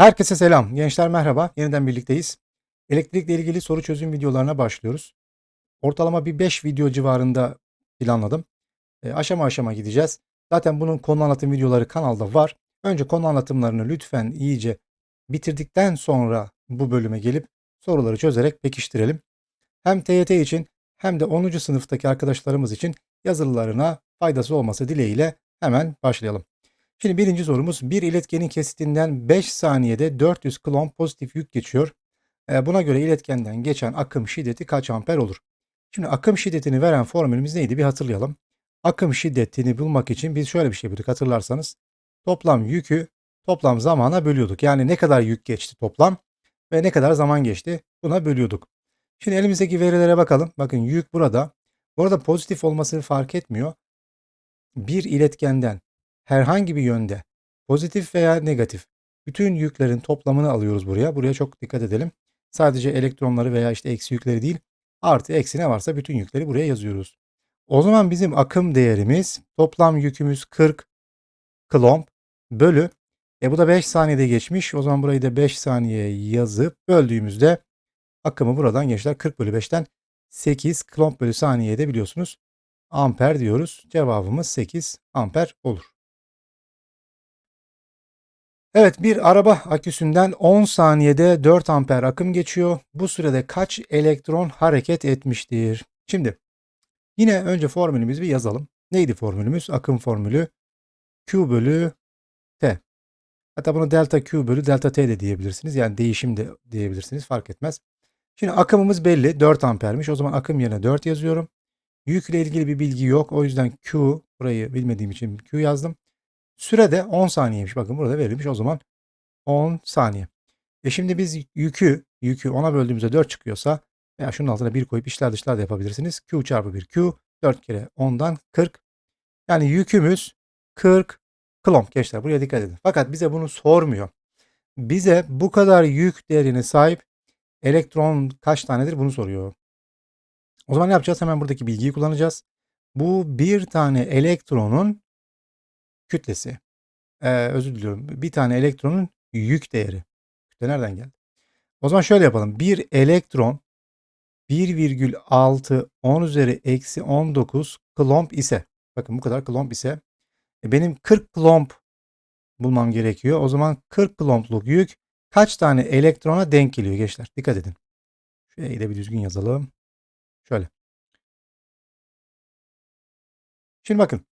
Herkese selam. Gençler merhaba. Yeniden birlikteyiz. Elektrikle ilgili soru çözüm videolarına başlıyoruz. Ortalama bir 5 video civarında planladım. E, aşama aşama gideceğiz. Zaten bunun konu anlatım videoları kanalda var. Önce konu anlatımlarını lütfen iyice bitirdikten sonra bu bölüme gelip soruları çözerek pekiştirelim. Hem TYT için hem de 10. sınıftaki arkadaşlarımız için yazılılarına faydası olması dileğiyle hemen başlayalım. Şimdi birinci sorumuz bir iletkenin kesitinden 5 saniyede 400 klon pozitif yük geçiyor. E, buna göre iletkenden geçen akım şiddeti kaç amper olur? Şimdi akım şiddetini veren formülümüz neydi bir hatırlayalım. Akım şiddetini bulmak için biz şöyle bir şey yapıyorduk hatırlarsanız. Toplam yükü toplam zamana bölüyorduk. Yani ne kadar yük geçti toplam ve ne kadar zaman geçti buna bölüyorduk. Şimdi elimizdeki verilere bakalım. Bakın yük burada. Bu arada pozitif olması fark etmiyor. Bir iletkenden herhangi bir yönde pozitif veya negatif bütün yüklerin toplamını alıyoruz buraya. Buraya çok dikkat edelim. Sadece elektronları veya işte eksi yükleri değil artı eksi ne varsa bütün yükleri buraya yazıyoruz. O zaman bizim akım değerimiz toplam yükümüz 40 klomp bölü e bu da 5 saniyede geçmiş. O zaman burayı da 5 saniye yazıp böldüğümüzde akımı buradan gençler 40 bölü 5'ten 8 klomp bölü saniyede biliyorsunuz amper diyoruz. Cevabımız 8 amper olur. Evet bir araba aküsünden 10 saniyede 4 amper akım geçiyor. Bu sürede kaç elektron hareket etmiştir? Şimdi yine önce formülümüzü bir yazalım. Neydi formülümüz? Akım formülü Q bölü T. Hatta bunu delta Q bölü delta T de diyebilirsiniz. Yani değişim de diyebilirsiniz fark etmez. Şimdi akımımız belli 4 ampermiş. O zaman akım yerine 4 yazıyorum. Yükle ilgili bir bilgi yok. O yüzden Q burayı bilmediğim için Q yazdım. Sürede 10 saniyeymiş. Bakın burada verilmiş o zaman 10 saniye. E şimdi biz yükü yükü 10'a böldüğümüzde 4 çıkıyorsa veya şunun altına 1 koyup işler dışlar da yapabilirsiniz. Q çarpı 1 Q 4 kere 10'dan 40. Yani yükümüz 40 klomp gençler buraya dikkat edin. Fakat bize bunu sormuyor. Bize bu kadar yük değerine sahip elektron kaç tanedir bunu soruyor. O zaman ne yapacağız? Hemen buradaki bilgiyi kullanacağız. Bu bir tane elektronun kütlesi. Ee, özür diliyorum. Bir tane elektronun yük değeri. Kütle nereden geldi? O zaman şöyle yapalım. Bir elektron 1,6 10 üzeri eksi 19 klomp ise bakın bu kadar klomp ise e, benim 40 klomp bulmam gerekiyor. O zaman 40 klompluk yük kaç tane elektrona denk geliyor gençler? Dikkat edin. Şurayı da bir düzgün yazalım. Şöyle. Şimdi bakın.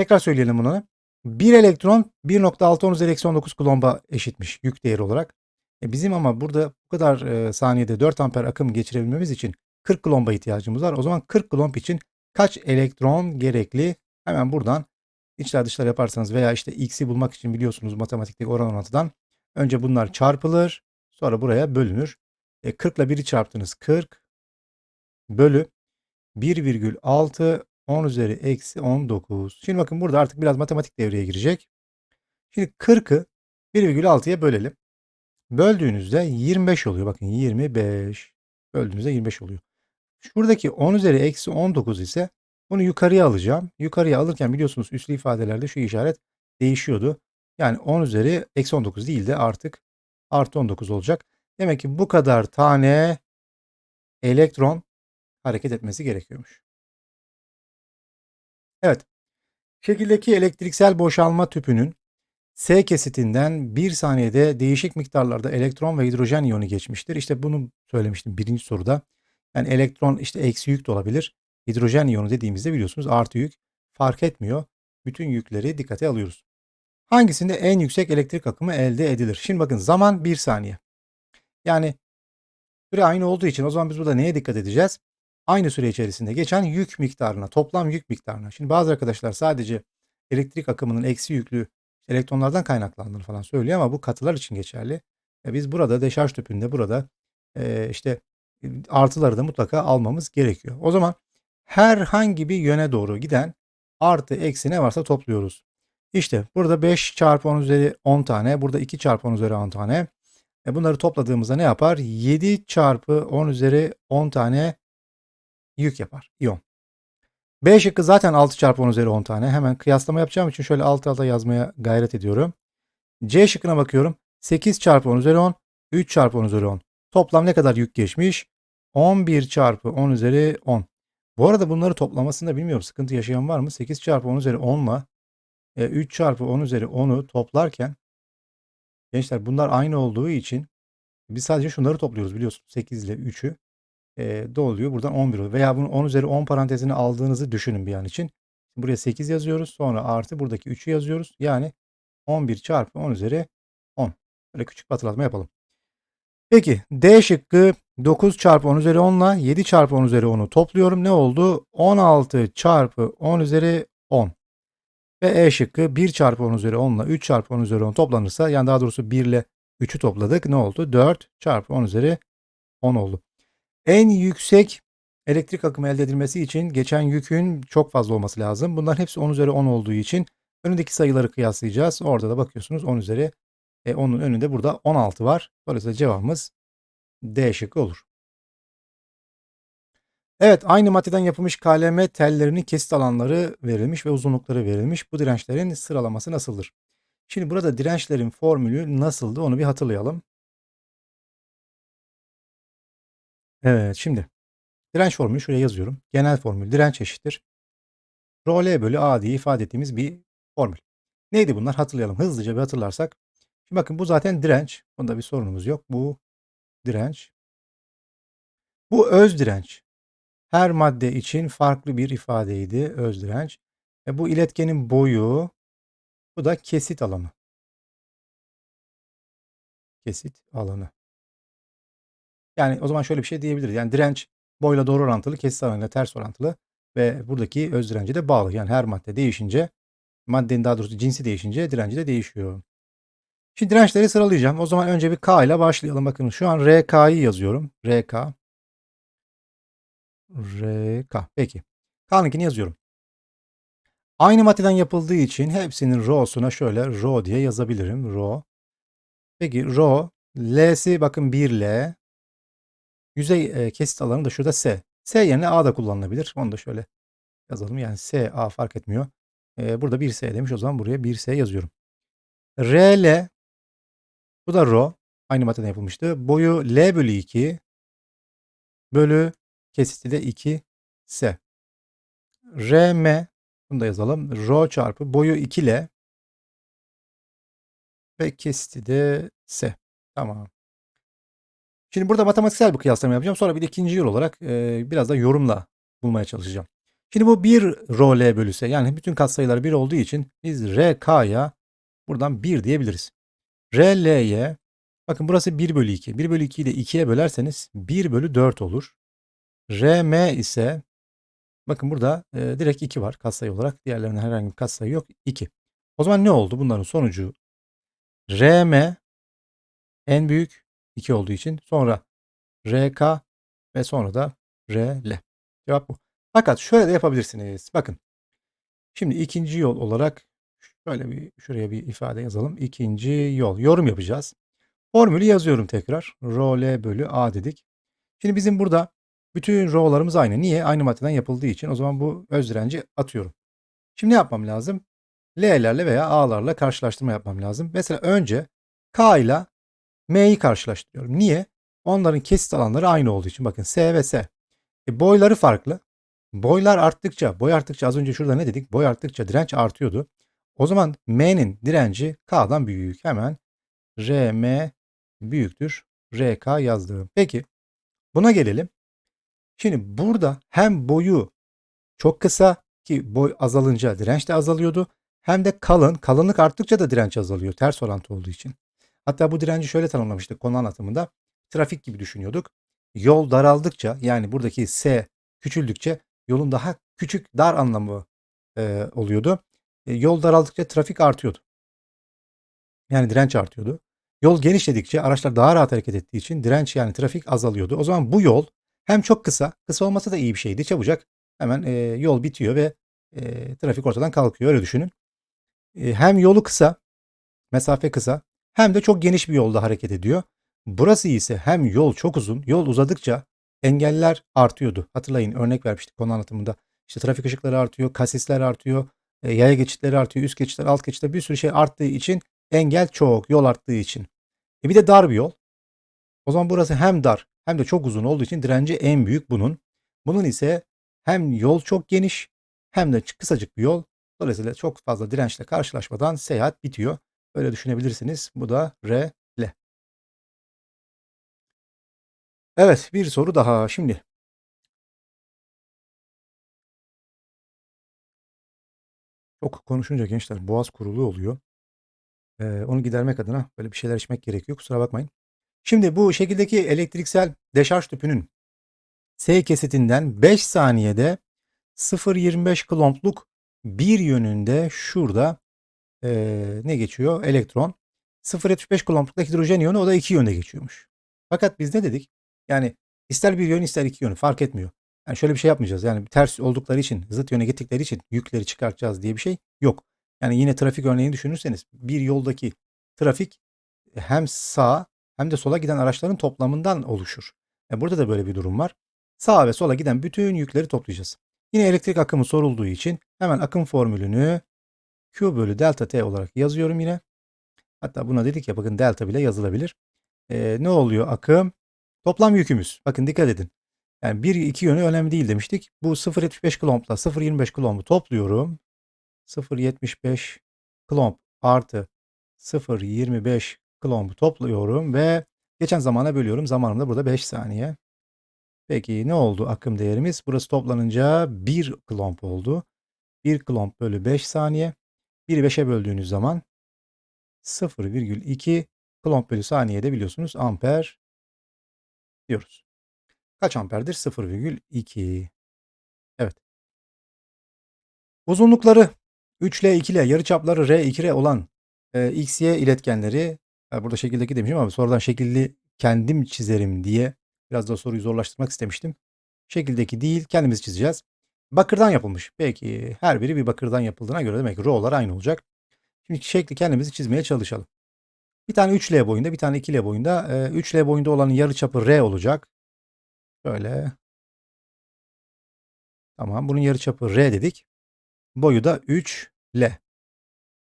Tekrar söyleyelim bunu. Bir elektron 1.6 üzeri eksi 19 kulomba eşitmiş yük değeri olarak. E bizim ama burada bu kadar e, saniyede 4 amper akım geçirebilmemiz için 40 kulomba ihtiyacımız var. O zaman 40 kulomb için kaç elektron gerekli? Hemen buradan içler dışlar yaparsanız veya işte x'i bulmak için biliyorsunuz matematikteki oran orantıdan önce bunlar çarpılır sonra buraya bölünür. E 40 ile 1'i çarptınız 40 bölü 1,6 10 üzeri eksi 19. Şimdi bakın burada artık biraz matematik devreye girecek. Şimdi 40'ı 1,6'ya bölelim. Böldüğünüzde 25 oluyor. Bakın 25. Böldüğünüzde 25 oluyor. Şuradaki 10 üzeri eksi 19 ise bunu yukarıya alacağım. Yukarıya alırken biliyorsunuz üslü ifadelerde şu işaret değişiyordu. Yani 10 üzeri eksi 19 değil de artık artı 19 olacak. Demek ki bu kadar tane elektron hareket etmesi gerekiyormuş. Evet. Şekildeki elektriksel boşalma tüpünün S kesitinden bir saniyede değişik miktarlarda elektron ve hidrojen iyonu geçmiştir. İşte bunu söylemiştim birinci soruda. Yani elektron işte eksi yük de olabilir. Hidrojen iyonu dediğimizde biliyorsunuz artı yük fark etmiyor. Bütün yükleri dikkate alıyoruz. Hangisinde en yüksek elektrik akımı elde edilir? Şimdi bakın zaman bir saniye. Yani süre aynı olduğu için o zaman biz burada neye dikkat edeceğiz? Aynı süre içerisinde geçen yük miktarına, toplam yük miktarına. Şimdi bazı arkadaşlar sadece elektrik akımının eksi yüklü elektronlardan kaynaklandığını falan söylüyor ama bu katılar için geçerli. E biz burada deşarj tüpünde burada e, işte artıları da mutlaka almamız gerekiyor. O zaman herhangi bir yöne doğru giden artı eksi ne varsa topluyoruz. İşte burada 5 çarpı 10 üzeri 10 tane, burada 2 çarpı 10 üzeri 10 tane. E bunları topladığımızda ne yapar? 7 çarpı 10 üzeri 10 tane yük yapar. İyon. B şıkkı zaten 6 çarpı 10 üzeri 10 tane. Hemen kıyaslama yapacağım için şöyle alt alta yazmaya gayret ediyorum. C şıkkına bakıyorum. 8 çarpı 10 üzeri 10. 3 çarpı 10 üzeri 10. Toplam ne kadar yük geçmiş? 11 çarpı 10 üzeri 10. Bu arada bunları toplamasında bilmiyorum sıkıntı yaşayan var mı? 8 çarpı 10 üzeri 10 ile 3 çarpı 10 üzeri 10'u toplarken gençler bunlar aynı olduğu için biz sadece şunları topluyoruz biliyorsunuz. 8 ile 3'ü e, doluyor. Buradan 11 oluyor. Veya bunu 10 üzeri 10 parantezini aldığınızı düşünün bir an için. Buraya 8 yazıyoruz. Sonra artı buradaki 3'ü yazıyoruz. Yani 11 çarpı 10 üzeri 10. Böyle küçük bir hatırlatma yapalım. Peki D şıkkı 9 çarpı 10 üzeri 10 ile 7 çarpı 10 üzeri 10'u topluyorum. Ne oldu? 16 çarpı 10 üzeri 10. Ve E şıkkı 1 çarpı 10 üzeri 10 ile 3 çarpı 10 üzeri 10 toplanırsa yani daha doğrusu 1 ile 3'ü topladık. Ne oldu? 4 çarpı 10 üzeri 10 oldu. En yüksek elektrik akımı elde edilmesi için geçen yükün çok fazla olması lazım. Bunların hepsi 10 üzeri 10 olduğu için önündeki sayıları kıyaslayacağız. Orada da bakıyorsunuz 10 üzeri e, onun önünde burada 16 var. Dolayısıyla cevabımız D şıkkı olur. Evet aynı maddeden yapılmış KLM tellerinin kesit alanları verilmiş ve uzunlukları verilmiş. Bu dirençlerin sıralaması nasıldır? Şimdi burada dirençlerin formülü nasıldı onu bir hatırlayalım. Evet şimdi direnç formülü şuraya yazıyorum. Genel formül direnç eşittir. Rho L bölü A diye ifade ettiğimiz bir formül. Neydi bunlar hatırlayalım. Hızlıca bir hatırlarsak. Şimdi bakın bu zaten direnç. Bunda bir sorunumuz yok. Bu direnç. Bu öz direnç. Her madde için farklı bir ifadeydi öz direnç. E bu iletkenin boyu bu da kesit alanı. Kesit alanı. Yani o zaman şöyle bir şey diyebiliriz. Yani direnç boyla doğru orantılı, kesit alanıyla ters orantılı ve buradaki öz direnci de bağlı. Yani her madde değişince maddenin daha doğrusu cinsi değişince direnci de değişiyor. Şimdi dirençleri sıralayacağım. O zaman önce bir K ile başlayalım. Bakın şu an RK'yı yazıyorum. RK. RK. Peki. K'nınkini yazıyorum. Aynı maddeden yapıldığı için hepsinin R'suna şöyle Rho diye yazabilirim. Rho. Peki Rho. L'si bakın 1L. Yüzey e, kesit alanı da şurada S. S yerine A da kullanılabilir. Onu da şöyle yazalım. Yani S, A fark etmiyor. E, burada 1S demiş. O zaman buraya 1S yazıyorum. RL bu da rho. Aynı maddeden yapılmıştı. Boyu L bölü 2 bölü kesiti de 2 S. RM bunu da yazalım. Rho çarpı boyu 2 L ve kesiti de S. Tamam. Şimdi burada matematiksel bir kıyaslama yapacağım. Sonra bir de ikinci yol olarak e, biraz da yorumla bulmaya çalışacağım. Şimdi bu 1 rho L bölü S yani bütün katsayılar 1 olduğu için biz RK'ya buradan 1 diyebiliriz. RL'ye bakın burası 1 bölü 2. 1 bölü 2'yi de 2'ye bölerseniz 1 bölü 4 olur. RM ise bakın burada e, direkt 2 var katsayı olarak. Diğerlerinde herhangi bir katsayı yok. 2. O zaman ne oldu? Bunların sonucu RM en büyük 2 olduğu için sonra RK ve sonra da RL. Cevap bu. Fakat şöyle de yapabilirsiniz. Bakın. Şimdi ikinci yol olarak şöyle bir şuraya bir ifade yazalım. İkinci yol. Yorum yapacağız. Formülü yazıyorum tekrar. Rho bölü A dedik. Şimdi bizim burada bütün rho'larımız aynı. Niye? Aynı maddeden yapıldığı için. O zaman bu öz direnci atıyorum. Şimdi ne yapmam lazım? L'lerle veya A'larla karşılaştırma yapmam lazım. Mesela önce K ile M'yi karşılaştırıyorum. Niye? Onların kesit alanları aynı olduğu için. Bakın S ve S. E, boyları farklı. Boylar arttıkça, boy arttıkça az önce şurada ne dedik? Boy arttıkça direnç artıyordu. O zaman M'nin direnci K'dan büyük. Hemen RM büyüktür. RK yazdım. Peki buna gelelim. Şimdi burada hem boyu çok kısa ki boy azalınca direnç de azalıyordu. Hem de kalın. Kalınlık arttıkça da direnç azalıyor. Ters orantı olduğu için. Hatta bu direnci şöyle tanımlamıştık konu anlatımında. Trafik gibi düşünüyorduk. Yol daraldıkça yani buradaki S küçüldükçe yolun daha küçük dar anlamı e, oluyordu. E, yol daraldıkça trafik artıyordu. Yani direnç artıyordu. Yol genişledikçe araçlar daha rahat hareket ettiği için direnç yani trafik azalıyordu. O zaman bu yol hem çok kısa, kısa olması da iyi bir şeydi. Çabucak hemen e, yol bitiyor ve e, trafik ortadan kalkıyor öyle düşünün. E, hem yolu kısa, mesafe kısa hem de çok geniş bir yolda hareket ediyor. Burası ise hem yol çok uzun, yol uzadıkça engeller artıyordu. Hatırlayın örnek vermiştik konu anlatımında. İşte trafik ışıkları artıyor, kasisler artıyor, e, yaya geçitleri artıyor, üst geçitler, alt geçitler bir sürü şey arttığı için engel çok, yol arttığı için. E bir de dar bir yol. O zaman burası hem dar hem de çok uzun olduğu için direnci en büyük bunun. Bunun ise hem yol çok geniş hem de kısacık bir yol. Dolayısıyla çok fazla dirençle karşılaşmadan seyahat bitiyor. Böyle düşünebilirsiniz. Bu da R, L. Evet bir soru daha. Şimdi çok konuşunca gençler boğaz kuruluğu oluyor. Ee, onu gidermek adına böyle bir şeyler içmek gerekiyor. Kusura bakmayın. Şimdi bu şekildeki elektriksel deşarj tüpünün S kesitinden 5 saniyede 0.25 kulompluk bir yönünde şurada ee, ne geçiyor? Elektron. 0.75 kulomplukta hidrojen iyonu o da iki yönde geçiyormuş. Fakat biz ne dedik? Yani ister bir yön ister iki yönü fark etmiyor. Yani şöyle bir şey yapmayacağız. Yani ters oldukları için, zıt yöne gittikleri için yükleri çıkartacağız diye bir şey yok. Yani yine trafik örneğini düşünürseniz bir yoldaki trafik hem sağa hem de sola giden araçların toplamından oluşur. E burada da böyle bir durum var. Sağa ve sola giden bütün yükleri toplayacağız. Yine elektrik akımı sorulduğu için hemen akım formülünü Q bölü delta T olarak yazıyorum yine. Hatta buna dedik ya bakın delta bile yazılabilir. Ee, ne oluyor akım? Toplam yükümüz. Bakın dikkat edin. Yani bir iki yönü önemli değil demiştik. Bu 0.75 klompla 0.25 klombu topluyorum. 0.75 klomp artı 0.25 klombu topluyorum ve geçen zamana bölüyorum. Zamanım da burada 5 saniye. Peki ne oldu akım değerimiz? Burası toplanınca 1 klomp oldu. 1 klomp bölü 5 saniye. 1'i 5'e böldüğünüz zaman 0,2 klomp bölü saniyede biliyorsunuz amper diyoruz. Kaç amperdir? 0,2. Evet. Uzunlukları 3L, 2L, yarıçapları R, 2R olan e, X, Y iletkenleri burada şekildeki demişim ama sonradan şekilli kendim çizerim diye biraz da soruyu zorlaştırmak istemiştim. Şekildeki değil kendimiz çizeceğiz. Bakırdan yapılmış. Peki her biri bir bakırdan yapıldığına göre demek ki r'lar aynı olacak. Şimdi şekli kendimizi çizmeye çalışalım. Bir tane 3L boyunda bir tane 2L boyunda. E, 3L boyunda olanın yarıçapı R olacak. Şöyle. Tamam bunun yarıçapı R dedik. Boyu da 3L.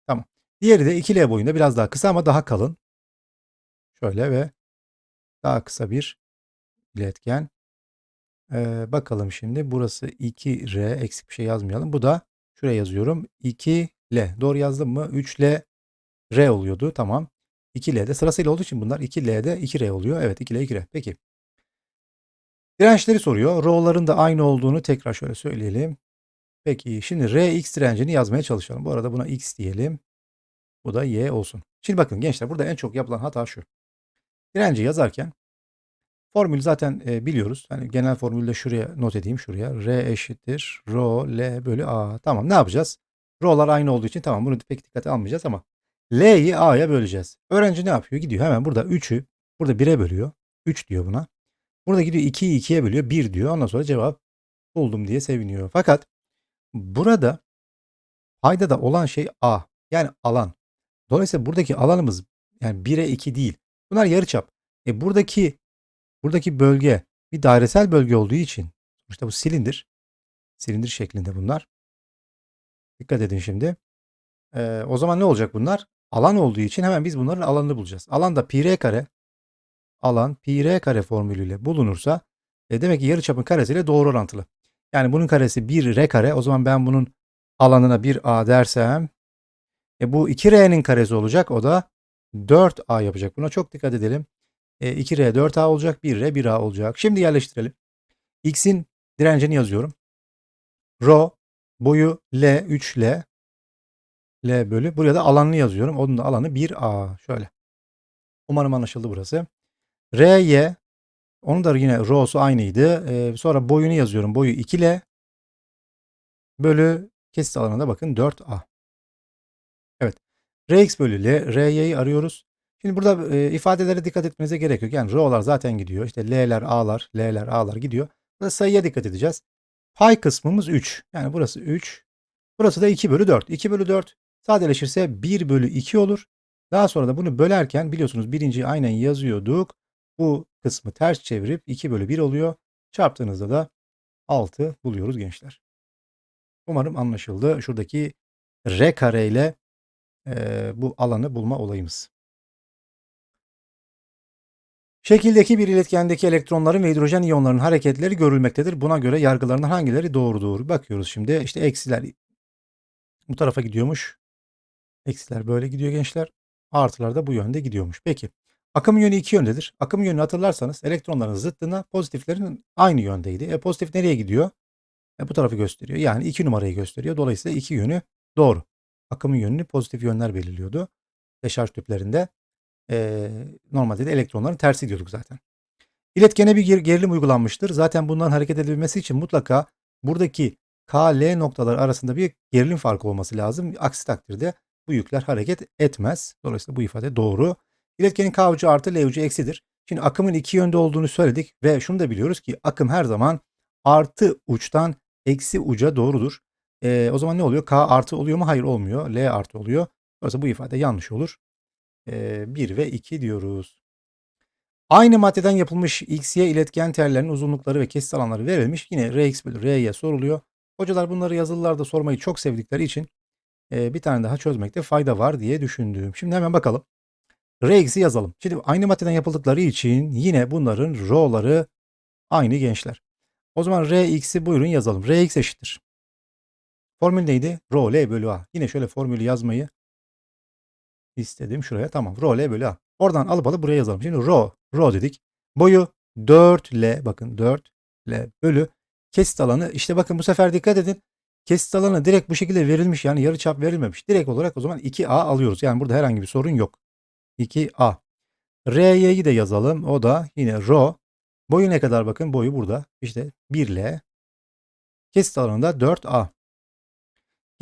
Tamam. Diğeri de 2L boyunda biraz daha kısa ama daha kalın. Şöyle ve daha kısa bir iletken. Ee, bakalım şimdi. Burası 2R. Eksik bir şey yazmayalım. Bu da şuraya yazıyorum. 2L. Doğru yazdım mı? 3L R oluyordu. Tamam. 2L'de sırasıyla olduğu için bunlar 2L'de 2R oluyor. Evet 2L 2R. Peki. Dirençleri soruyor. R'ların da aynı olduğunu tekrar şöyle söyleyelim. Peki şimdi Rx direncini yazmaya çalışalım. Bu arada buna X diyelim. Bu da Y olsun. Şimdi bakın gençler burada en çok yapılan hata şu. Direnci yazarken formülü zaten e, biliyoruz. Hani genel formülü de şuraya not edeyim şuraya. R eşittir Rho L bölü A. Tamam ne yapacağız? R'lar aynı olduğu için tamam bunu pek dikkate almayacağız ama L'yi A'ya böleceğiz. Öğrenci ne yapıyor? Gidiyor hemen burada 3'ü burada 1'e bölüyor. 3 diyor buna. Burada gidiyor 2'yi 2'ye bölüyor. 1 diyor. Ondan sonra cevap buldum diye seviniyor. Fakat burada paydada olan şey A. Yani alan. Dolayısıyla buradaki alanımız yani 1'e 2 değil. Bunlar yarıçap. E buradaki buradaki bölge bir dairesel bölge olduğu için işte bu silindir. Silindir şeklinde bunlar. Dikkat edin şimdi. Ee, o zaman ne olacak bunlar? Alan olduğu için hemen biz bunların alanını bulacağız. Alan da pi r kare alan pi r kare formülüyle bulunursa e demek ki yarıçapın karesiyle doğru orantılı. Yani bunun karesi 1 r kare. O zaman ben bunun alanına 1a dersem e bu 2r'nin karesi olacak. O da 4a yapacak. Buna çok dikkat edelim. E 2r 4a olacak. 1r 1a olacak. Şimdi yerleştirelim. X'in direncini yazıyorum. Rho boyu L 3L L bölü. Buraya da alanını yazıyorum. Onun da alanı 1A. Şöyle. Umarım anlaşıldı burası. RY onun da yine rho'su aynıydı. Ee, sonra boyunu yazıyorum. Boyu 2L bölü kesit alanına bakın 4A. Evet. Rx bölü L, Ry'yi arıyoruz. Şimdi burada e, ifadelere dikkat etmenize gerek yok. Yani rho'lar zaten gidiyor. İşte L'ler, A'lar, L'ler, A'lar gidiyor. Burada sayıya dikkat edeceğiz. Pay kısmımız 3. Yani burası 3. Burası da 2 bölü 4. 2 bölü 4 sadeleşirse 1 bölü 2 olur. Daha sonra da bunu bölerken biliyorsunuz birinciyi aynen yazıyorduk. Bu kısmı ters çevirip 2 bölü 1 oluyor. Çarptığınızda da 6 buluyoruz gençler. Umarım anlaşıldı. Şuradaki R kare ile e, bu alanı bulma olayımız. Şekildeki bir iletkendeki elektronların ve hidrojen iyonlarının hareketleri görülmektedir. Buna göre yargılarından hangileri doğrudur? Bakıyoruz şimdi. İşte eksiler bu tarafa gidiyormuş. Eksiler böyle gidiyor gençler. Artılar da bu yönde gidiyormuş. Peki. Akım yönü iki yöndedir. Akım yönünü hatırlarsanız elektronların zıttına pozitiflerin aynı yöndeydi. E pozitif nereye gidiyor? E, bu tarafı gösteriyor. Yani iki numarayı gösteriyor. Dolayısıyla iki yönü doğru. Akımın yönünü pozitif yönler belirliyordu. Deşarj tüplerinde. E, normalde de elektronların tersi diyorduk zaten. İletkene bir ger- gerilim uygulanmıştır. Zaten bundan hareket edebilmesi için mutlaka buradaki K, L noktalar arasında bir gerilim farkı olması lazım. Aksi takdirde bu yükler hareket etmez. Dolayısıyla bu ifade doğru. İletkenin K ucu artı L ucu eksidir. Şimdi akımın iki yönde olduğunu söyledik ve şunu da biliyoruz ki akım her zaman artı uçtan eksi uca doğrudur. Ee, o zaman ne oluyor? K artı oluyor mu? Hayır olmuyor. L artı oluyor. Dolayısıyla bu ifade yanlış olur. Ee, 1 ve 2 diyoruz. Aynı maddeden yapılmış XY iletken tellerinin uzunlukları ve kesit alanları verilmiş. Yine Rx bölü R'ye soruluyor. Hocalar bunları yazılılarda sormayı çok sevdikleri için bir tane daha çözmekte fayda var diye düşündüm. Şimdi hemen bakalım. Rx'i yazalım. Şimdi aynı maddeden yapıldıkları için yine bunların R'ları aynı gençler. O zaman Rx'i buyurun yazalım. Rx eşittir. Formül neydi? Rho L bölü A. Yine şöyle formülü yazmayı istedim şuraya. Tamam. Rho L bölü A. Oradan alıp alıp buraya yazalım. Şimdi rho, rho dedik. Boyu 4L bakın 4L bölü kesit alanı. İşte bakın bu sefer dikkat edin. Kesit alanı direkt bu şekilde verilmiş. Yani yarı çap verilmemiş. Direkt olarak o zaman 2A alıyoruz. Yani burada herhangi bir sorun yok. 2A. R'yi de yazalım. O da yine rho. Boyu ne kadar bakın. Boyu burada. İşte 1L. Kesit alanı da 4A.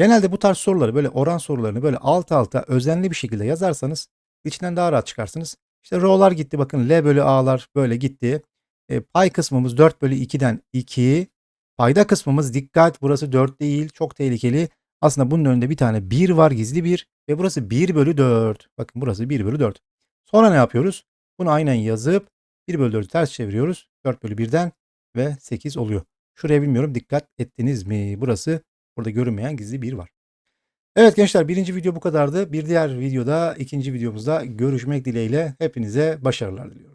Genelde bu tarz soruları böyle oran sorularını böyle alt alta özenli bir şekilde yazarsanız içinden daha rahat çıkarsınız. İşte rho'lar gitti bakın L bölü A'lar böyle gitti. E, pay kısmımız 4 bölü 2'den 2. Payda kısmımız dikkat burası 4 değil çok tehlikeli. Aslında bunun önünde bir tane 1 var gizli 1 ve burası 1 bölü 4. Bakın burası 1 bölü 4. Sonra ne yapıyoruz? Bunu aynen yazıp 1 bölü 4'ü ters çeviriyoruz. 4 bölü 1'den ve 8 oluyor. Şuraya bilmiyorum dikkat ettiniz mi? Burası burada görünmeyen gizli 1 var. Evet gençler birinci video bu kadardı. Bir diğer videoda ikinci videomuzda görüşmek dileğiyle hepinize başarılar diliyorum.